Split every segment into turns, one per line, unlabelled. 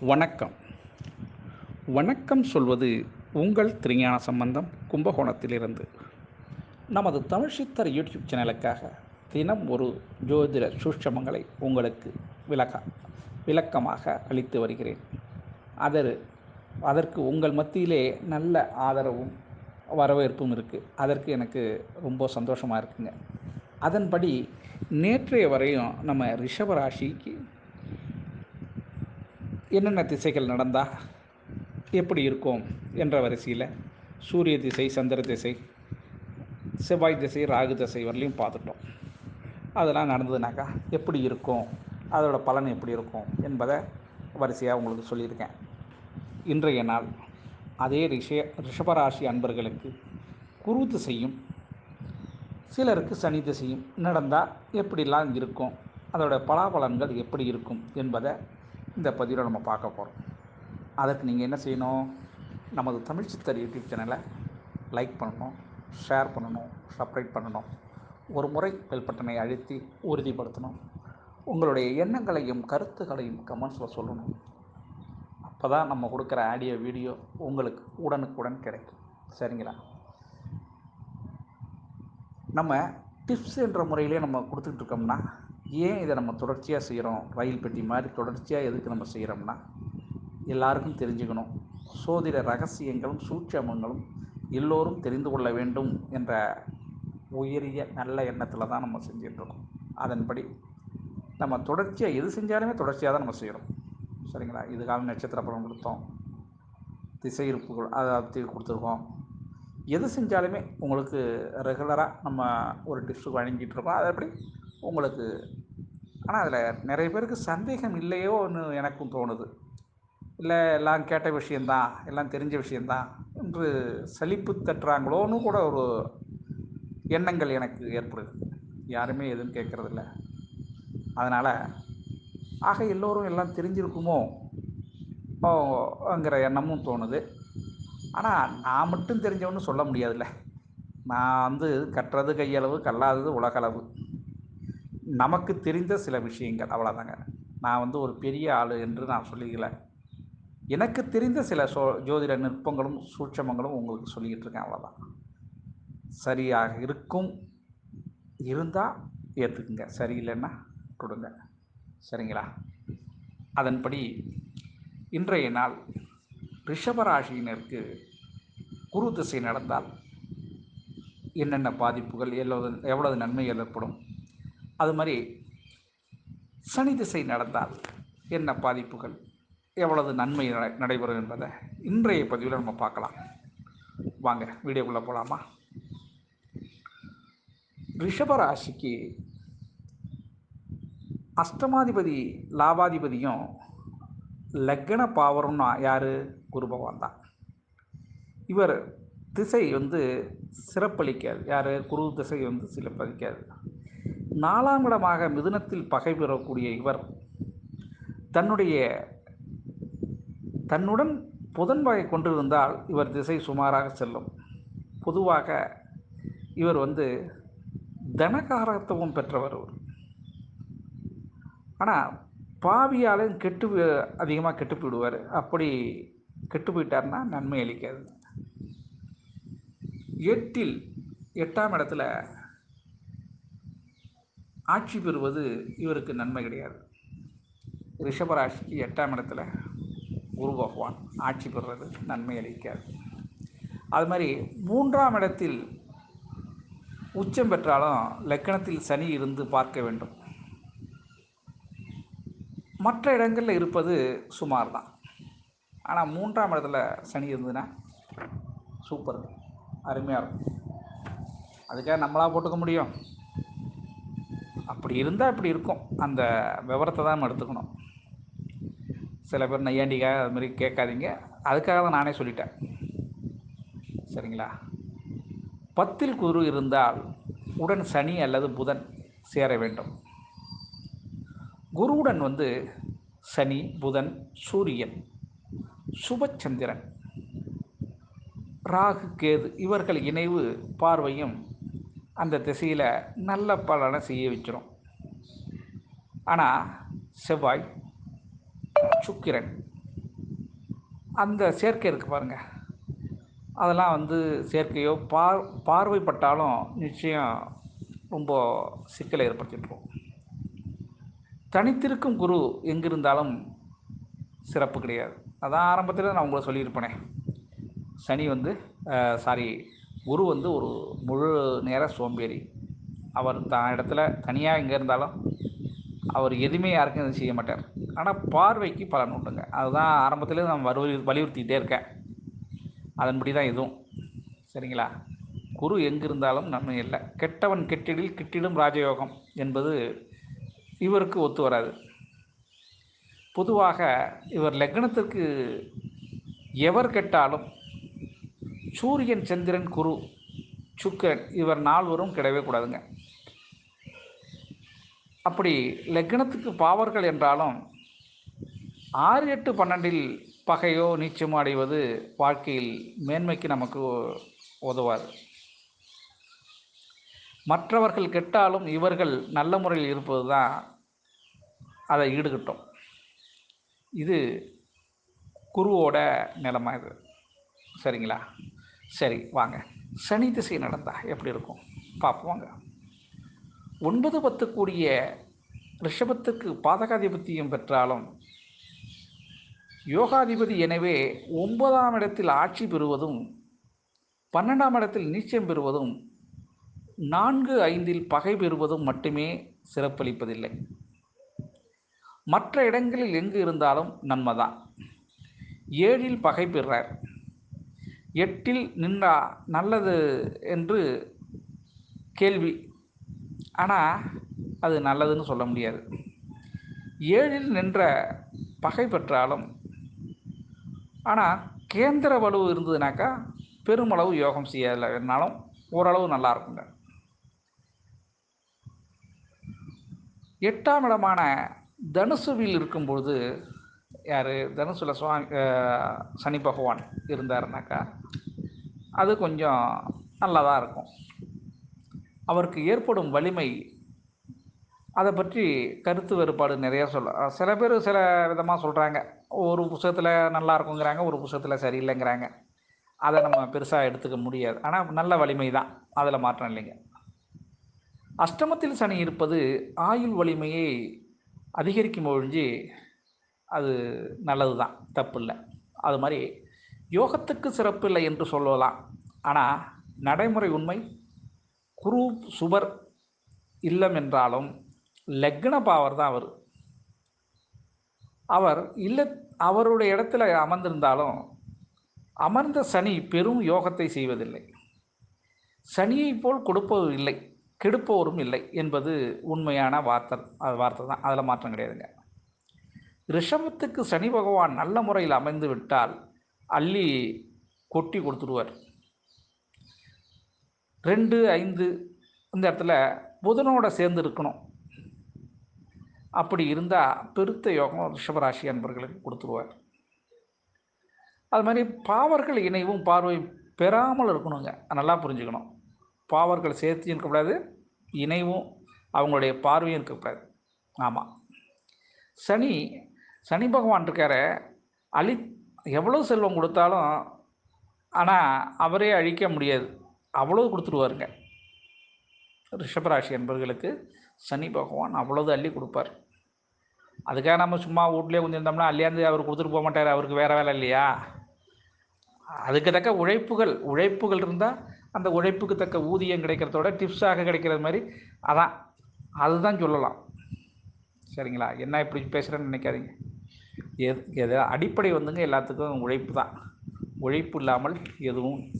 வணக்கம். வணக்கம் சொல்வது உங்கள் திருஞான சம்பந்தம் கும்பகோணத்திலிருந்து. நமது தமிழ் சித்தர் யூடியூப் சேனலுக்காக தினம் ஒரு ஜோதிட சூட்சமங்களை உங்களுக்கு விளக்க விளக்கமாக அளித்து வருகிறேன். அதர் அதற்கு உங்கள் மத்தியிலே நல்ல ஆதரவும் வரவேற்பும் இருக்குது அதற்கு எனக்கு ரொம்ப சந்தோஷமாக இருக்குங்க. அதன்படி நேற்றைய வரையும் நம்ம ரிஷபராசிக்கு என்னென்ன திசைகள் நடந்தால் எப்படி இருக்கும் என்ற வரிசையில் சூரிய திசை சந்திர திசை செவ்வாய் திசை ராகு திசை வரலையும் பார்த்துட்டோம். அதெல்லாம் நடந்ததுனாக்கா எப்படி இருக்கும் அதோட பலன் எப்படி இருக்கும் என்பதை வரிசையாக உங்களுக்கு சொல்லியிருக்கேன். இன்றைய நாள் அதே ரிஷ ரிஷபராசி அன்பர்களுக்கு குரு திசையும் சிலருக்கு சனி திசையும் நடந்தால் எப்படிலாம் இருக்கும் அதோடய பலாபலன்கள் எப்படி இருக்கும் என்பதை இந்த பதிவில் நம்ம பார்க்க போகிறோம் அதற்கு நீங்கள் என்ன செய்யணும்? நமது தமிழ் சித்தர் யூடியூப் சேனலை லைக் பண்ணணும் ஷேர் பண்ணணும் சப்ஸ்கிரைப் பண்ணணும். ஒரு முறை பெல் பட்டனை அழுத்தி உறுதிப்படுத்தணும். உங்களுடைய எண்ணங்களையும் கருத்துக்களையும் கமெண்ட்ஸில் சொல்லணும். அப்போ தான் நம்ம கொடுக்குற ஆடியோ வீடியோ உங்களுக்கு உடனுக்குடன் கிடைக்கும். சரிங்களா? நம்ம டிப்ஸ் என்ற முறையிலே நம்ம கொடுத்துக்கிட்டு இருக்கோம்னா ஏன் இதை நம்ம தொடர்ச்சியாக செய்கிறோம் ரயில் பெட்டி மாதிரி தொடர்ச்சியாக எதுக்கு நம்ம செய்கிறோம்னா எல்லாருக்கும் தெரிஞ்சுக்கணும். சோதிட ரகசியங்களும் சூட்சமங்களும் எல்லோரும் தெரிந்து கொள்ள வேண்டும் என்ற உயரிய நல்ல எண்ணத்தில் தான் நம்ம செஞ்சிட்ருக்கோம் அதன்படி நம்ம தொடர்ச்சியாக எது செஞ்சாலுமே தொடர்ச்சியாக தான் நம்ம செய்கிறோம் சரிங்களா? இதுக்காக நட்சத்திர படம் கொடுத்தோம். திசை இருப்புகள் அதை கொடுத்துருக்கோம். எது செஞ்சாலுமே உங்களுக்கு ரெகுலராக நம்ம ஒரு டிப்ஸ் வழங்கிட்டு இருக்கோம். அதேபடி உங்களுக்கு. ஆனால் அதில் நிறைய பேருக்கு சந்தேகம் இல்லையோன்னு எனக்கும் தோணுது. இல்லை எல்லாம் கேட்ட விஷயந்தான் எல்லாம் தெரிஞ்ச விஷயந்தான் என்று சலிப்பு தட்டுறாங்களோன்னு கூட ஒரு எண்ணங்கள் எனக்கு ஏற்படுது. யாருமே எதுவும் கேட்குறதில்ல. அதனால் ஆக எல்லோரும் எல்லாம் தெரிஞ்சிருக்குமோ? ங்கிற எண்ணமும் தோணுது. ஆனால் நான் மட்டும் தெரிஞ்சவன்னு சொல்ல முடியாதுல்ல. நான் வந்து கட்டுறது கையளவு கல்லாதது உலகளவு. நமக்கு தெரிந்த சில விஷயங்கள். அவ்வளோதாங்க நான் வந்து ஒரு பெரிய ஆள் என்று நான் சொல்லிக்கல. எனக்கு தெரிந்த சில சோ ஜோதிட நுட்பங்களும் சூட்சமங்களும் உங்களுக்கு சொல்லிக்கிட்டு இருக்கேன். அவ்வளோதான் சரியாக இருக்கும். இருந்தால் ஏற்றுக்குங்க சரியில்லைன்னா கொடுங்க. சரிங்களா? அதன்படி இன்றைய நாள் ரிஷபராசியினருக்கு குரு திசை நடந்தால் என்னென்ன பாதிப்புகள் எவ்வளவு எவ்வளவு நன்மை ஏற்படும்? அது மாதிரி சனி திசை நடந்தால் என்ன பாதிப்புகள்? எவ்வளவு நன்மை நடை நடைபெறும் என்பதை இன்றைய பதிவில் நம்ம பார்க்கலாம். வாங்க வீடியோக்குள்ளே போகலாமா ரிஷபராசிக்கு அஷ்டமாதிபதி லாபாதிபதியும் லக்கண பாவரம்னா யார்? குரு பகவான் தான். இவர் திசை வந்து சிறப்பளிக்காது. யார்? குரு திசை வந்து சிறப்பளிக்காது. நாலாம் இடமாக மிதுனத்தில் பகை பெறக்கூடிய இவர் தன்னுடைய தன்னுடன் புதன் வகை கொண்டிருந்தால் இவர் திசை சுமாராக செல்லும். பொதுவாக இவர் வந்து தனகாரத்துவம் பெற்றவர் ஆனால் பாவியாலும் கெட்டு அதிகமாக கெட்டு போயிடுவார். அப்படி கெட்டு போயிட்டார்னா நன்மை அளிக்காது. எட்டில் எட்டாம் இடத்துல ஆட்சி பெறுவது இவருக்கு நன்மை கிடையாது. ரிஷபராசிக்கு எட்டாம் இடத்துல குரு பகவான் ஆட்சி பெறுவது நன்மை அளிக்காது. அது மாதிரி மூன்றாம் இடத்தில் உச்சம் பெற்றாலும் லக்கணத்தில் சனி இருந்து பார்க்க வேண்டும். மற்ற இடங்களில் இருப்பது சுமார் தான். ஆனால் மூன்றாம் இடத்துல சனி இருந்ததுன்னா சூப்பர் அருமையாக இருக்கும். அதுக்காக நம்மளாக போட்டுக்க முடியும். அப்படி இருந்தால் அப்படி இருக்கும். அந்த விவரத்தை தான் நம்ம எடுத்துக்கணும். சில பேர் நையாண்டிக்கா அது மாதிரி கேட்காதீங்க. அதுக்காக தான் நானே சொல்லிட்டேன். சரிங்களா? பத்தில் குரு இருந்தால் உடன் சனி அல்லது புதன் சேர வேண்டும். குருவுடன் வந்து சனி புதன் சூரியன் சுபச்சந்திரன் ராகு கேது இவர்கள் இணைவு பார்வையும் அந்த திசையில் நல்ல பலனை செய்ய வச்சிரும் ஆனால் செவ்வாய் சுக்கிரன் அந்த சேர்க்கை இருக்குது பாருங்கள் அதெல்லாம் வந்து சேர்க்கையோ பார் பார்வைப்பட்டாலும் நிச்சயம் ரொம்ப சிக்கலை ஏற்படுத்திட்டுரும் தனித்திருக்கும் குரு எங்கிருந்தாலும் சிறப்பு கிடையாது. அதான் ஆரம்பத்தில் நான் உங்களை சொல்லியிருப்பேனே. சனி வந்து சாரி குரு வந்து ஒரு முழு நேர சோம்பேறி. அவர் தான் இடத்துல தனியாக எங்கே இருந்தாலும் அவர் எதுவுமே யாருக்கும் எதுவும் செய்ய மாட்டார். ஆனால் பார்வைக்கு பலன் உண்டுங்க. அதுதான் ஆரம்பத்தில் நான் வலு வலியுறுத்திக்கிட்டே இருக்கேன். அதன்படி தான் இதுவும். சரிங்களா? குரு எங்கே இருந்தாலும் நன்மை இல்லை. கெட்டவன் கெட்டிடில் கிட்டிடும் ராஜயோகம் என்பது இவருக்கு ஒத்து வராது. பொதுவாக இவர் லக்னத்திற்கு எவர் கெட்டாலும் சூரியன் சந்திரன் குரு சுக்கரன் இவர் நால்வரும் கிடவே கூடாதுங்க. அப்படி லக்னத்துக்கு பாவர்கள் என்றாலும் ஆறு எட்டு பன்னெண்டில் பகையோ நீச்சமோ அடைவது வாழ்க்கையில் மேன்மைக்கு நமக்கு உதவாது. மற்றவர்கள் கெட்டாலும் இவர்கள் நல்ல முறையில் இருப்பது தான் அதை ஈடுகட்டும். இது குருவோட நிலமாக இது. சரிங்களா? சரி வாங்க. சனி திசை நடந்தால் எப்படி இருக்கும்? பார்ப்போம் வாங்க. ஒன்பது பத்து கூடிய ரிஷபத்துக்கு பாதகாதிபத்தியம் பெற்றாலும் யோகாதிபதி எனவே ஒன்பதாம் இடத்தில் ஆட்சி பெறுவதும் பன்னெண்டாம் இடத்தில் நீச்சம் பெறுவதும் நான்கு ஐந்தில் பகை பெறுவதும் மட்டுமே சிறப்பளிப்பதில்லை. மற்ற இடங்களில் எங்கு இருந்தாலும் நன்மைதான். ஏழில் பகை பெறார். எட்டில் நின்றா நல்லது என்று கேள்வி. ஆனால் அது நல்லதுன்னு சொல்ல முடியாது. ஏழில் நின்ற பகை பெற்றாலும் ஆனால் கேந்திர வலு இருந்ததுனாக்கா பெருமளவு யோகம் செய்யலைனாலும் ஓரளவு நல்லா இருக்குங்க. எட்டாம் இடமான தனுசுவில் இருக்கும்பொழுது யார்? தனுசுல சுவாமி சனி பகவான் இருந்தாருனாக்கா அது கொஞ்சம் நல்லதாக இருக்கும். அவருக்கு ஏற்படும் வலிமை அதை பற்றி கருத்து வேறுபாடு நிறையா சொல்ல சில பேர் சில விதமாக சொல்கிறாங்க ஒரு புத்தகத்தில் நல்லா இருக்குங்கிறாங்க ஒரு புத்தகத்தில் சரியில்லைங்கிறாங்க. அதை நம்ம பெருசாக எடுத்துக்க முடியாது. ஆனால் நல்ல வலிமை தான் அதில் மாற்றம் இல்லைங்க. அஷ்டமத்தில் சனி இருப்பது ஆயுள் வலிமையை அதிகரிக்கும் ஒழிஞ்சு அது நல்லது தான் தப்பு இல்லை அது மாதிரி யோகத்துக்கு சிறப்பு இல்லை என்று சொல்லலாம். ஆனால் நடைமுறை உண்மை குரு சுபர் இல்லம் என்றாலும் லக்ன பாவர் தான் அவர். அவர் இல்ல அவருடைய இடத்துல அமர்ந்திருந்தாலும் அமர்ந்த சனி பெரும் யோகத்தை செய்வதில்லை. சனியை போல் கொடுப்பவர் இல்லை கெடுப்பவரும் இல்லை என்பது உண்மையான வார்த்தை அது வார்த்தை தான். அதில் மாற்றம் கிடையாதுங்க. ரிஷபத்துக்கு சனி பகவான் நல்ல முறையில் அமைந்து விட்டால் அள்ளி கொட்டி கொடுத்துருவார் ரெண்டு ஐந்து இந்த இடத்துல புதனோட சேர்ந்து இருக்கணும். அப்படி இருந்தால் பெருத்த யோகம் ரிஷபராசி அன்பர்களுக்கு கொடுத்துருவார் அது மாதிரி பாவர்கள் இணைவும் பார்வை பெறாமல் இருக்கணுங்க. நல்லா புரிஞ்சுக்கணும். பாவர்கள் சேர்த்தியும் இருக்கக்கூடாது இணைவும் அவங்களுடைய பார்வையும் இருக்கக்கூடாது ஆமாம் சனி சனி பகவான் இருக்கார. அழி எவ்வளோ செல்வம் கொடுத்தாலும் ஆனால் அவரே அழிக்க முடியாது. அவ்வளோ கொடுத்துருவாருங்க. ரிஷபராசி என்பவர்களுக்கு சனி பகவான் அவ்வளோது அள்ளி கொடுப்பார். அதுக்காக நம்ம சும்மா வீட்லேயே கொஞ்சம் இருந்தோம்னா அள்ளியாந்து அவர் கொடுத்துட்டு போக மாட்டார். அவருக்கு வேறு வேலை இல்லையா? அதுக்கு தக்க உழைப்புகள் உழைப்புகள் இருந்தால் அந்த உழைப்புக்கு தக்க ஊதியம் கிடைக்கிறதோட டிப்ஸாக கிடைக்கிறது மாதிரி. அதான் அதுதான் சொல்லலாம். சரிங்களா? என்ன இப்படி பேசுகிறேன்னு நினைக்காதீங்க. எது எது அடிப்படை வந்துங்க எல்லாத்துக்கும் உழைப்பு தான். உழைப்பு இல்லாமல் எதுவும்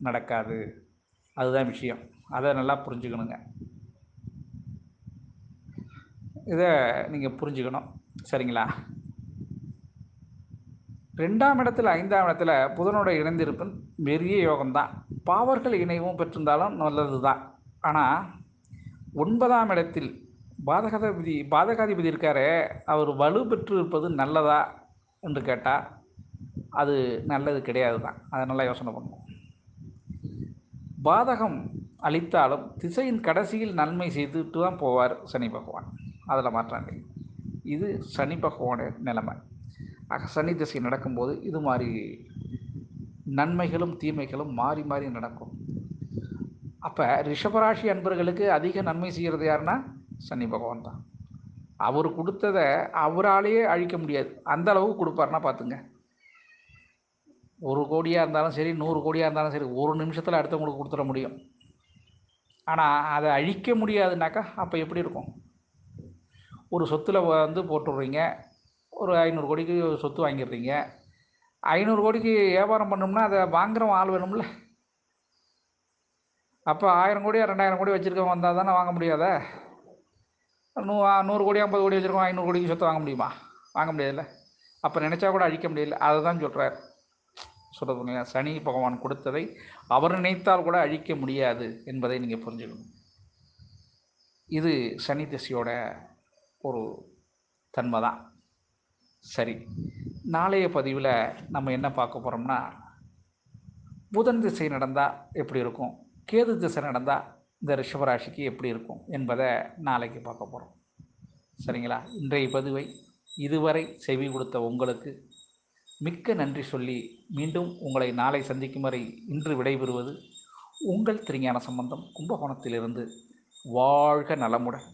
நடக்காது. அதுதான் விஷயம். அதை நல்லா புரிஞ்சுக்கணுங்க. இதை நீங்கள் புரிஞ்சுக்கணும். சரிங்களா? ரெண்டாம் இடத்துல ஐந்தாம் இடத்துல புதனோட இணைந்திருப்பன் பெரிய யோகம்தான் பாவர்கள் இணைவும் பெற்றிருந்தாலும் நல்லது தான் ஆனால் ஒன்பதாம் இடத்தில் பாதகாதிபதி பாதகாதிபதி இருக்காரே அவர் வலு பெற்று இருப்பது நல்லதா என்று கேட்டால் அது நல்லது கிடையாது தான் அதை நல்லா யோசனை பண்ணுவோம். பாதகம் அளித்தாலும் திசையின் கடைசியில் நன்மை செய்துட்டு தான் போவார் சனி பகவான். அதில் மாற்றாங்க இது சனி பகவானுடைய நிலைமை. ஆக சனி திசை நடக்கும்போது இது மாதிரி நன்மைகளும் தீமைகளும் மாறி மாறி நடக்கும். அப்போ ரிஷபராசி அன்பர்களுக்கு அதிக நன்மை செய்கிறது யாருன்னா சனி பகவான் தான். அவர் கொடுத்ததை அவராலேயே அழிக்க முடியாது. அந்த அளவுக்கு கொடுப்பாருன்னா பார்த்துங்க. ஒரு கோடியாக இருந்தாலும் சரி நூறு கோடியாக இருந்தாலும் சரி ஒரு நிமிஷத்தில் அடுத்தவங்களுக்கு கொடுத்துட முடியும். ஆனால் அதை அழிக்க முடியாதுனாக்கா அப்போ எப்படி இருக்கும்? ஒரு சொத்தில் வந்து போட்டுடுறீங்க. ஒரு ஐநூறு கோடிக்கு சொத்து வாங்கிடுறீங்க. ஐநூறு கோடிக்கு வியாபாரம் பண்ணோம்னா அதை வாங்குறவன் ஆள் வேணும்ல. அப்போ ஆயிரம் கோடியா ரெண்டாயிரம் கோடி வச்சுருக்கவன் வந்தால் தானே வாங்க முடியாத? நூ நூறு கோடி ஐம்பது கோடி வச்சுருக்கோம் ஐநூறு கோடிக்கு சொத்து வாங்க முடியுமா? வாங்க முடியாதுல்ல? அப்போ நினச்சா கூட அழிக்க முடியல. அதை தான் சொல்கிறார் சொல்கிறது சனி பகவான் கொடுத்ததை அவர் நினைத்தால் கூட அழிக்க முடியாது என்பதை நீங்கள் புரிஞ்சுக்கணும். இது சனி திசையோட ஒரு தன்மை தான் சரி. நாளைய பதிவில் நம்ம என்ன பார்க்க போகிறோம்னா புதன் திசை நடந்தால் எப்படி இருக்கும்? கேது திசை நடந்தால் இந்த ரிஷபராசிக்கு எப்படி இருக்கும் என்பதை நாளைக்கு பார்க்க போகிறோம் சரிங்களா? இன்றைய பதிவை இதுவரை செவி கொடுத்த உங்களுக்கு மிக்க நன்றி சொல்லி மீண்டும் உங்களை நாளை சந்திக்கும் வரை இன்று விடைபெறுவது உங்கள் திருஞான சம்பந்தம் கும்பகோணத்திலிருந்து வாழ்க நலமுடன்.